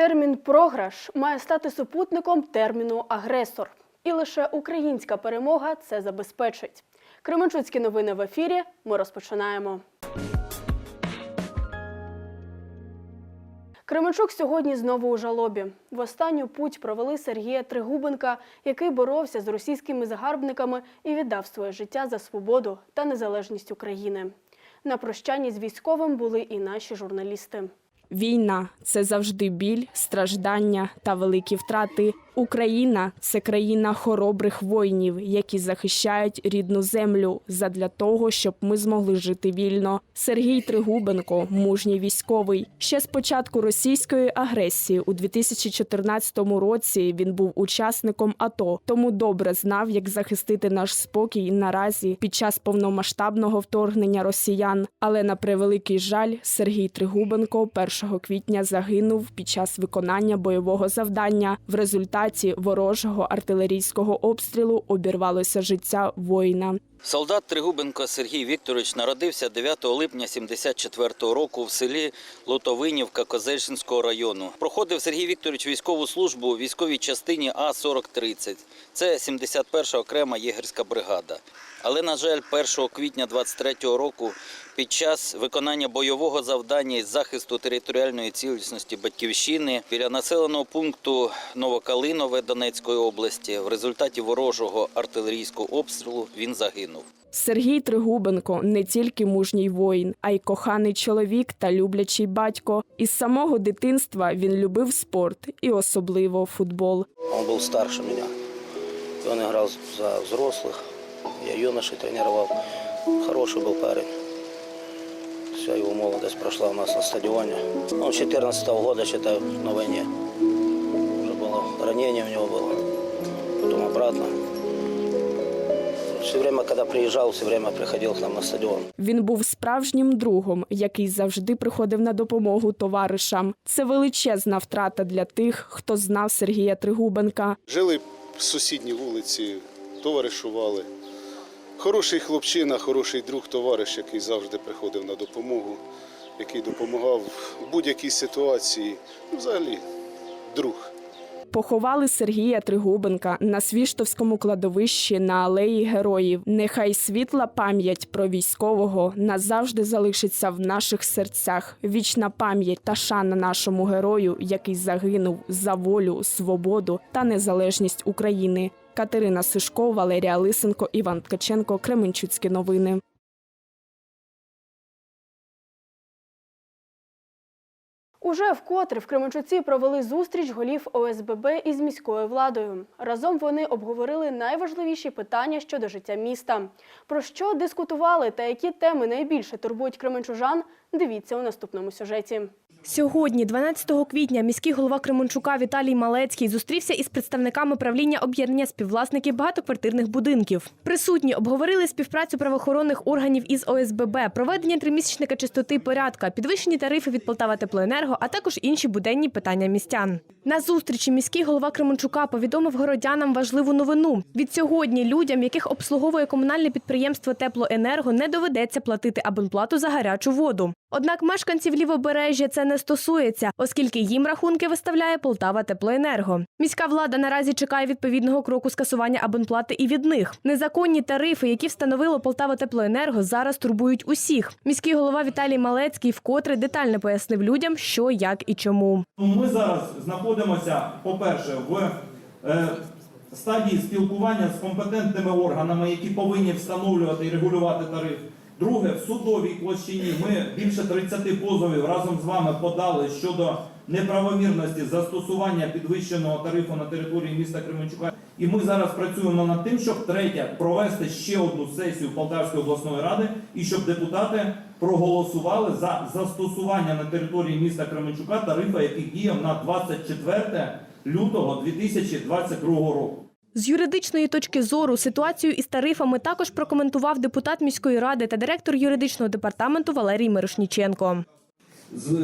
Термін програш має стати супутником терміну агресор. І лише українська перемога це забезпечить. Кременчуцькі новини в ефірі. Ми розпочинаємо. Кременчук сьогодні знову у жалобі. В останню путь провели Сергія Тригубенка, який боровся з російськими загарбниками і віддав своє життя за свободу та незалежність України. На прощанні з військовим були і наші журналісти. Війна це завжди біль, страждання та великі втрати. Україна це країна хоробрих воїнів, які захищають рідну землю задля того, щоб ми змогли жити вільно. Сергій Тригубенко, мужній військовий. Ще з початку російської агресії у 2014 році він був учасником АТО, тому добре знав, як захистити наш спокій наразі під час повномасштабного вторгнення росіян. Але на превеликий жаль, Сергій Тригубенко 1 квітня загинув під час виконання бойового завдання. В результаті ворожого артилерійського обстрілу обірвалося життя воїна. Солдат Тригубенко Сергій Вікторович народився 9 липня 74 року в селі Лотовинівка Козельщинського району. Проходив Сергій Вікторович військову службу у військовій частині А-4030. Це 71-ша окрема єгерська бригада. Але, на жаль, 1 квітня 23-го року під час виконання бойового завдання із захисту територіальної цілісності Батьківщини біля населеного пункту Новокалинове Донецької області в результаті ворожого артилерійського обстрілу він загинув Сергій Тригубенко не тільки мужній воїн, а й коханий чоловік та люблячий батько. Із самого дитинства він любив спорт і особливо футбол. Он был старше меня. И он играл за взрослых. Я юношей тренировал. Хороший был парень. Вся его молодость прошла у нас на стадионе. Он 14 года, считаю, на войне. Уже было ранение у него было. Потом обратно. Все время, когда приезжал, все время приходил к нам на стадион. Він був справжнім другом, який завжди приходив на допомогу товаришам. Це величезна втрата для тих, хто знав Сергія Тригубенка. Жили в сусідній вулиці, товаришували. Хороший хлопчина, хороший друг, товариш, який завжди приходив на допомогу, який допомагав в будь-якій ситуації. Ну, Взагалі, друг. Поховали Сергія Тригубенка на Свіштовському кладовищі на алеї героїв. Нехай світла пам'ять про військового назавжди залишиться в наших серцях. Вічна пам'ять та шана нашому герою, який загинув за волю, свободу та незалежність України. Катерина Сишко, Валерія Лисенко, Іван Ткаченко, Кременчуцькі новини. Уже вкотре в Кременчуці провели зустріч голів ОСББ із міською владою. Разом вони обговорили найважливіші питання щодо життя міста. Про що дискутували та які теми найбільше турбують кременчужан, дивіться у наступному сюжеті. Сьогодні, 12 квітня, міський голова Кременчука Віталій Малецький зустрівся із представниками правління об'єднання співвласників багатоквартирних будинків. Присутні обговорили співпрацю правоохоронних органів із ОСББ, проведення тримісячника чистоти порядка, підвищені тарифи від Полтава Теплоенерго, а також інші буденні питання містян. На зустрічі міський голова Кременчука повідомив городянам важливу новину. Від сьогодні людям, яких обслуговує комунальне підприємство Теплоенерго, не доведеться платити абонплату за гарячу воду. Однак мешканців лівобережжя це не стосується, оскільки їм рахунки виставляє Полтава Теплоенерго. Міська влада наразі чекає відповідного кроку скасування абонплати і від них. Незаконні тарифи, які встановило Полтава Теплоенерго, зараз турбують усіх. Міський голова Віталій Малецький вкотре детально пояснив людям, що, як і чому. Ми зараз знаходимося, по-перше, в е, стадії спілкування з компетентними органами, які повинні встановлювати і регулювати тариф. Друге, в судовій площині ми більше 30 позовів разом з вами подали щодо неправомірності застосування підвищеного тарифу на території міста Кременчука. І ми зараз працюємо над тим, щоб третє провести ще одну сесію Полтавської обласної ради і щоб депутати проголосували за застосування на території міста Кременчука тарифа, який діяв на 24 лютого 2022 року. З юридичної точки зору ситуацію із тарифами також прокоментував депутат міської ради та директор юридичного департаменту Валерій Мирошніченко.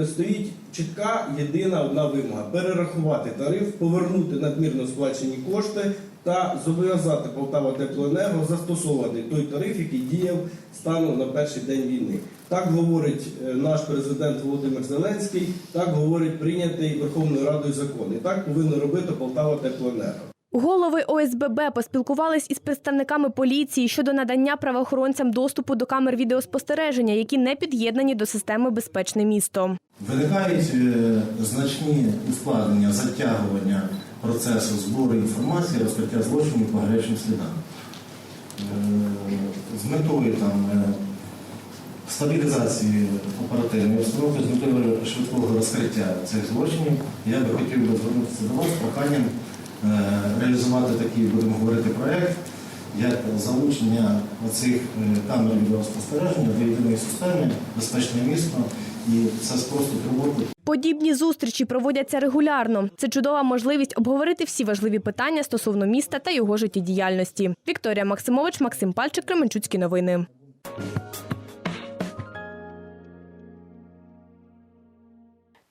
Стоїть чітка єдина одна вимога перерахувати тариф, повернути надмірно сплачені кошти та зобов'язати Полтава Теплоенерго застосовувати той тариф, який діяв станом на перший день війни. Так говорить е, наш президент Володимир Зеленський, так говорить прийнятий Верховною Радою закон. І так повинно робити Полтава Теплоенерго. Голови ОСББ поспілкувались із представниками поліції щодо надання правоохоронцям доступу до камер відеоспостереження, які не під'єднані до системи Безпечне місто. Виникають е, значні ускладнення, затягування процесу збору інформації, розкриття злочинів по гарячим слідам. Е, З метою там, е, стабілізації оперативної обстановки, з метою швидкого розкриття цих злочинів, я би хотів би звернутися до вас з проханням реалізувати такий, будемо говорити, проєкт, як залучення цих камер відеоспостереження до єдиної системи безпечне місто, і це спростить роботу Подібні зустрічі проводяться регулярно. Це чудова можливість обговорити всі важливі питання стосовно міста та його життєдіяльності. Вікторія Максимович, Максим Пальчик, Кременчуцькі новини. –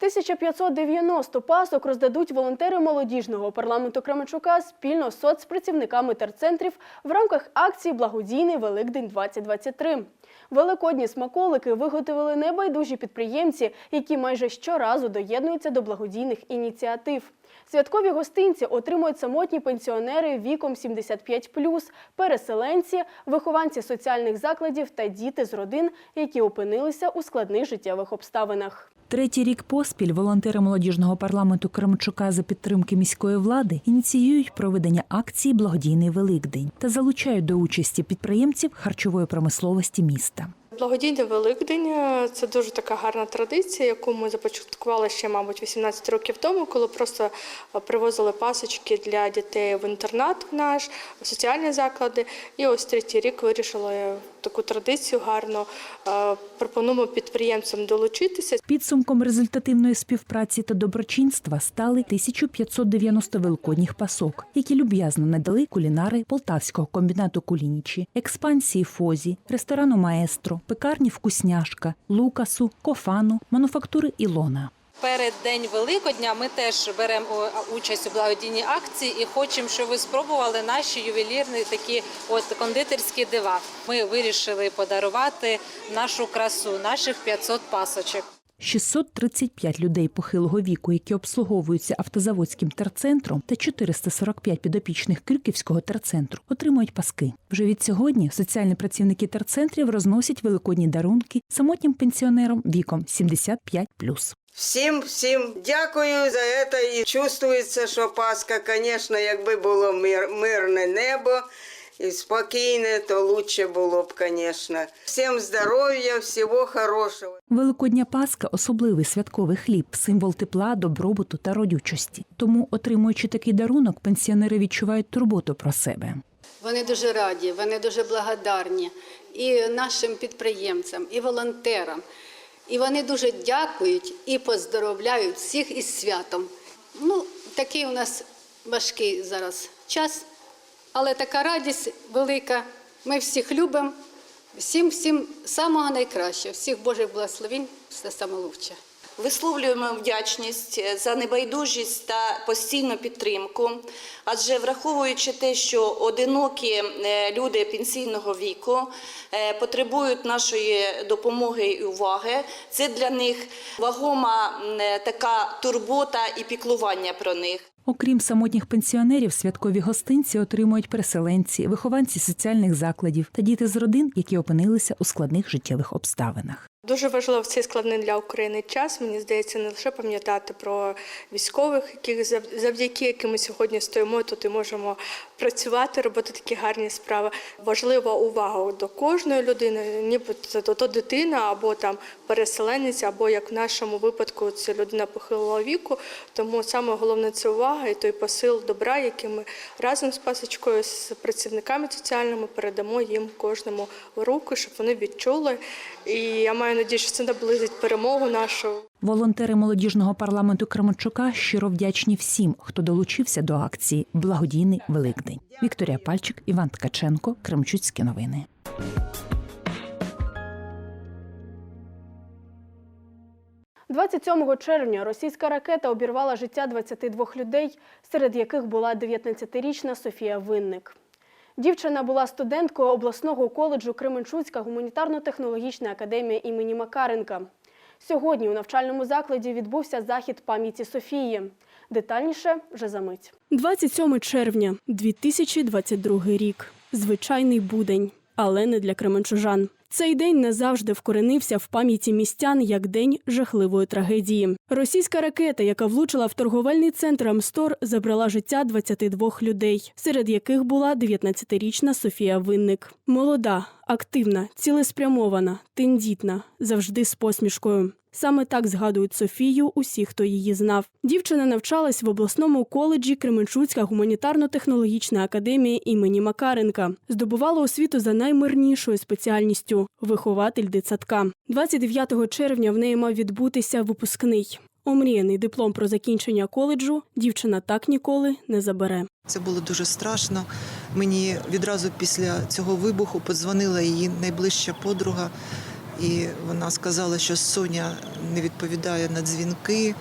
1590 пасок роздадуть волонтери молодіжного парламенту Кременчука спільно з соцпрацівниками терцентрів в рамках акції «Благодійний Великдень-2023». Великодні смаколики виготовили небайдужі підприємці, які майже щоразу доєднуються до благодійних ініціатив. Святкові гостинці отримують самотні пенсіонери віком 75+, переселенці, вихованці соціальних закладів та діти з родин, які опинилися у складних життєвих обставинах. Третій рік поспіль волонтери молодіжного парламенту Кремчука за підтримки міської влади ініціюють проведення акції Благодійний Великдень та залучають до участі підприємців харчової промисловості міста. Благодійний Великдень е, це дуже така гарна традиція, яку ми започаткували ще, мабуть, 18 років тому, коли просто е, привозили пасочки для дітей в інтернат наш, в соціальні заклади. І ось третій рік вирішили таку традицію гарно. е, Пропонуємо підприємцям долучитися. Підсумком результативної співпраці та доброчинства стали 1590 великодніх пасок, які люб'язно надали кулінари Полтавського комбінату Кулінічі, експансії Фозі, ресторану Маестро, пекарні Вкусняшка, Лукасу, Кофану, мануфактури Ілона. Перед День Великодня ми теж беремо участь у благодійній акції і хочемо, щоб ви спробували наші ювелірні такі от кондитерські дива. Ми вирішили подарувати нашу красу, наших 500 пасочок. 635 людей похилого віку, які обслуговуються автозаводським терцентром, та 445 підопічних Крюківського терцентру отримують паски. Вже від сьогодні соціальні працівники терцентрів розносять великодні дарунки самотнім пенсіонерам віком 75+. Всім всім дякую за це. І чувствується, що Пасха, звісно, якби було мир, мирне небо і спокійне, то лучше було б, звісно. Всім здоров'я, всього хорошого. Великодня Пасха особливий святковий хліб, символ тепла, добробуту та родючості. Тому, отримуючи такий дарунок, пенсіонери відчувають турботу про себе. Вони дуже раді, вони дуже благодарні і нашим підприємцям, і волонтерам. І вони дуже дякують і поздоровляють всіх із святом. Ну, такий у нас важкий зараз час, але така радість велика. Ми всіх любимо, всім, всім самого найкращого, всіх Божих благословень, все саме лучше. Висловлюємо вдячність за небайдужість та постійну підтримку, адже враховуючи те, що одинокі е, люди пенсійного віку е, потребують нашої допомоги і уваги, це для них вагома е, така турбота і піклування про них. Окрім самотніх пенсіонерів, святкові гостинці отримують переселенці, вихованці соціальних закладів та діти з родин, які опинилися у складних життєвих обставинах. Дуже важливо в цей складний для України час. Мені здається, не лише пам'ятати про військових, яких зав- завдяки яким ми сьогодні стоїмо тут і можемо працювати, робити такі гарні справи. Важлива увага до кожної людини, ніби це то, то дитина або там переселенець, або як в нашому випадку це людина похилого віку. Тому саме головне це увага і той посил добра, який ми разом з пасочкою, з працівниками соціальними передамо їм кожному в руки, щоб вони відчули. І я маю надію, що це наблизить перемогу нашу. Волонтери молодіжного парламенту Кременчука щиро вдячні всім, хто долучився до акції Благодійний Великдень. Вікторія Пальчик, Іван Ткаченко, Кремчуцькі новини. – 27 червня російська ракета обірвала життя 22 людей, серед яких була 19-річна Софія Винник. Дівчина була студенткою обласного коледжу Кременчуцька гуманітарно-технологічна академія імені Макаренка. Сьогодні у навчальному закладі відбувся захід пам'яті Софії. Детальніше вже за мить. 27 червня 2022 рік. Звичайний будень, але не для кременчужан. Цей день назавжди вкоренився в пам'яті містян як день жахливої трагедії. Російська ракета, яка влучила в торговельний центр Амстор, забрала життя 22 людей, серед яких була 19-річна Софія Винник. Молода, активна, цілеспрямована, тендітна, завжди з посмішкою. Саме так згадують Софію усі, хто її знав. Дівчина навчалась в обласному коледжі Кременчуцька гуманітарно-технологічна академія імені Макаренка. Здобувала освіту за наймирнішою спеціальністю вихователь дитсадка. 29 червня в неї мав відбутися випускний. Омріяний диплом про закінчення коледжу дівчина так ніколи не забере. Це було дуже страшно. Мені відразу після цього вибуху подзвонила її найближча подруга, і вона сказала, що Соня не відповідає на дзвінки,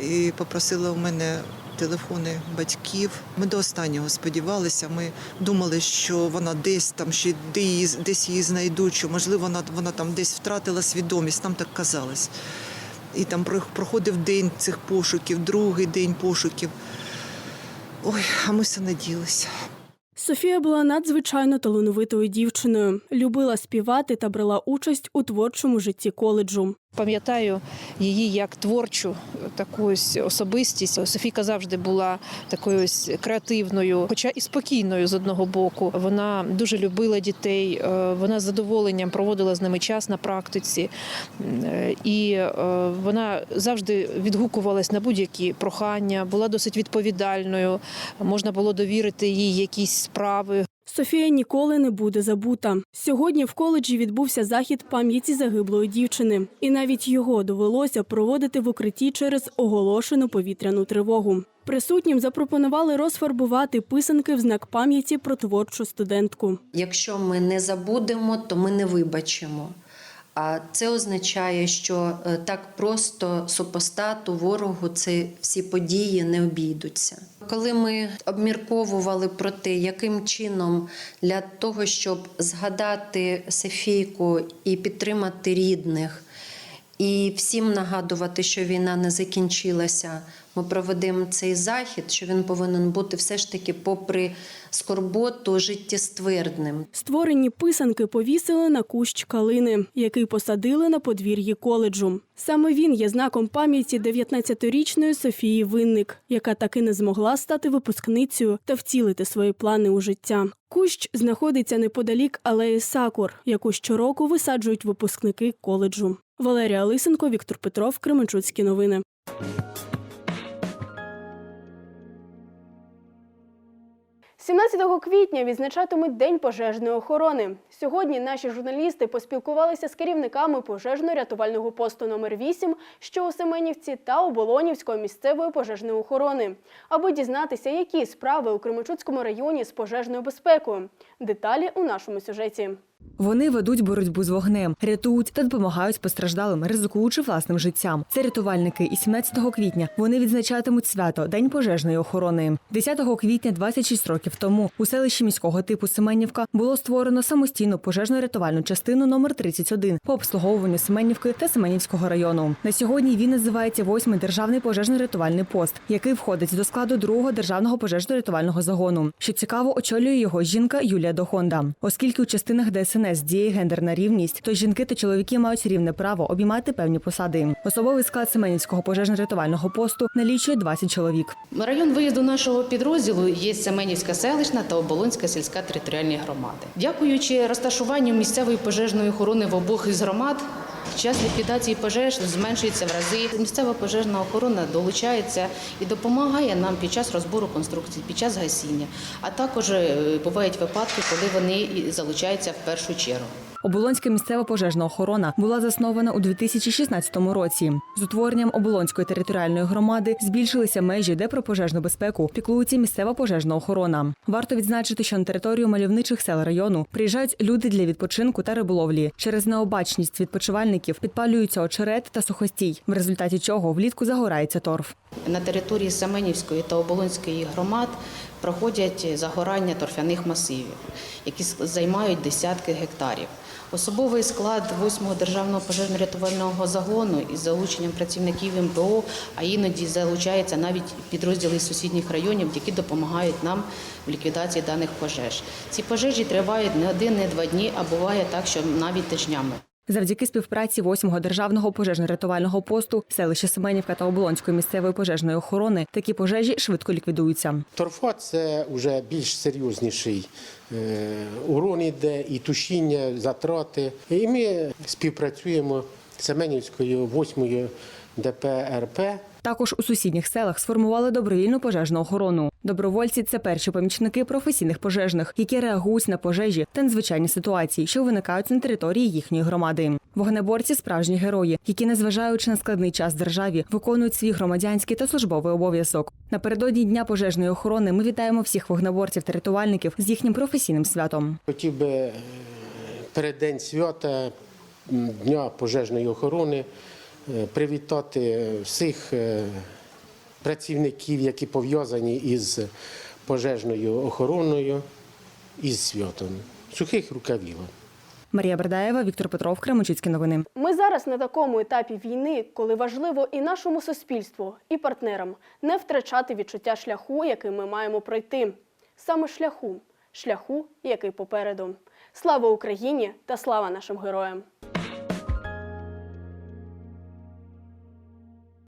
і попросила у мене телефони батьків. Ми до останнього сподівалися. Ми думали, що вона десь там, ще десь її знайдуть, що можливо вона, вона там десь втратила свідомість, нам так казалось. І там проходив день цих пошуків, другий день пошуків. Ой, а ми все надіялися. Софія була надзвичайно талановитою дівчиною, любила співати та брала участь у творчому житті коледжу. Пам'ятаю її як творчу таку ось особистість. Софійка завжди була такою ось креативною, хоча і спокійною з одного боку. Вона дуже любила дітей. е, Вона з задоволенням проводила з ними час на практиці, Е, і е, вона завжди відгукувалась на будь-які прохання, була досить відповідальною. Можна було довірити їй якісь справи. Софія ніколи не буде забута. Сьогодні в коледжі відбувся захід пам'яті загиблої дівчини, і навіть його довелося проводити в укритті через оголошену повітряну тривогу. Присутнім запропонували розфарбувати писанки в знак пам'яті про творчу студентку. Якщо ми не забудемо, то ми не вибачимо. А це означає, що е, так просто супостату, ворогу це всі події не обійдуться. Коли ми обмірковували про те, яким чином для того, щоб згадати Софійку і підтримати рідних, і всім нагадувати, що війна не закінчилася, ми проведемо цей захід, що він повинен бути все ж таки, попри скорботу, життєствердним. Створені писанки повісили на кущ калини, який посадили на подвір'ї коледжу. Саме він є знаком пам'яті 19-річної Софії Винник, яка таки не змогла стати випускницею та втілити свої плани у життя. Кущ знаходиться неподалік алеї Сакур, яку щороку висаджують випускники коледжу. Валерія Лисенко, Віктор Петров, Кременчуцькі новини. – 17 квітня відзначатимуть День пожежної охорони. Сьогодні наші журналісти поспілкувалися з керівниками пожежно-рятувального посту номер 8 що у Семенівці та Оболонівської місцевої пожежної охорони, аби дізнатися, які справи у Кременчуцькому районі з пожежною безпекою. Деталі у нашому сюжеті. Вони ведуть боротьбу з вогнем, рятують та допомагають постраждалим, ризикуючи власним життям. Це рятувальники. І 17 квітня вони відзначатимуть свято День пожежної охорони. 10 квітня, 26 років тому, у селищі міського типу Семенівка було створено самостійну пожежно-рятувальну частину номер 31 по обслуговуванню Семенівки та Семенівського району. На сьогодні він називається восьмий державний пожежно-рятувальний пост, який входить до складу другого державного пожежно-рятувального загону. Що цікаво, очолює його жінка Юлія Дохонда, оскільки у частинах ДСНС діє гендерна рівність, то жінки та чоловіки мають рівне право обіймати певні посади. Особовий склад Семенівського пожежно-рятувального посту налічує 20 чоловік. Район виїзду нашого підрозділу є Семенівська селищна та Оболонська сільська територіальні громади. Дякуючи розташуванню місцевої пожежної охорони в обох із громад. Час ліквідації пожеж зменшується в рази. Місцева пожежна охорона долучається і допомагає нам під час розбору конструкцій, під час гасіння. А також е, бувають випадки, коли вони залучаються в першу чергу. Оболонська місцева пожежна охорона була заснована у 2016 році. З утворенням оболонської територіальної громади збільшилися межі, де про пожежну безпеку піклується місцева пожежна охорона. Варто відзначити, що на територію мальовничих сел району приїжджають люди для відпочинку та риболовлі. Через необачність відпочивальників підпалюються очерет та сухостій, в результаті чого влітку загорається торф. На території Семенівської та Оболонської громад проходять загорання торфяних масивів, які займають десятки гектарів. Особовий склад 8-го державного пожежно-рятувального загону із залученням працівників МПО, а іноді залучаються навіть підрозділи з сусідніх районів, які допомагають нам в ліквідації даних пожеж. Ці пожежі тривають не один, не два дні, а буває так, що навіть тижнями. Завдяки співпраці 8-го державного пожежно-рятувального посту селища Семенівка та Оболонської місцевої пожежної охорони такі пожежі швидко ліквідуються. Торфа це вже більш серйозніший е, урон іде, і тушіння, затрати. І ми співпрацюємо з Семенівською 8-ю ДПРП. Також у сусідніх селах сформували добровільну пожежну охорону. Добровольці це перші помічники професійних пожежних, які реагують на пожежі та надзвичайні ситуації, що виникають на території їхньої громади. Вогнеборці справжні герої, які, незважаючи на складний час державі, виконують свій громадянський та службовий обов'язок. Напередодні дня пожежної охорони ми вітаємо всіх вогнеборців та рятувальників з їхнім професійним святом. Хотів би е, перед день свята Дня пожежної охорони е, привітати всіх е, працівників, які пов'язані із пожежною охороною, із святом. Сухих рукавів. Марія Бердаєва, Віктор Петров, Кременчуцькі новини. Ми зараз на такому етапі війни, коли важливо і нашому суспільству, і партнерам не втрачати відчуття шляху, який ми маємо пройти. Саме шляху, шляху, який попереду. Слава Україні та слава нашим героям!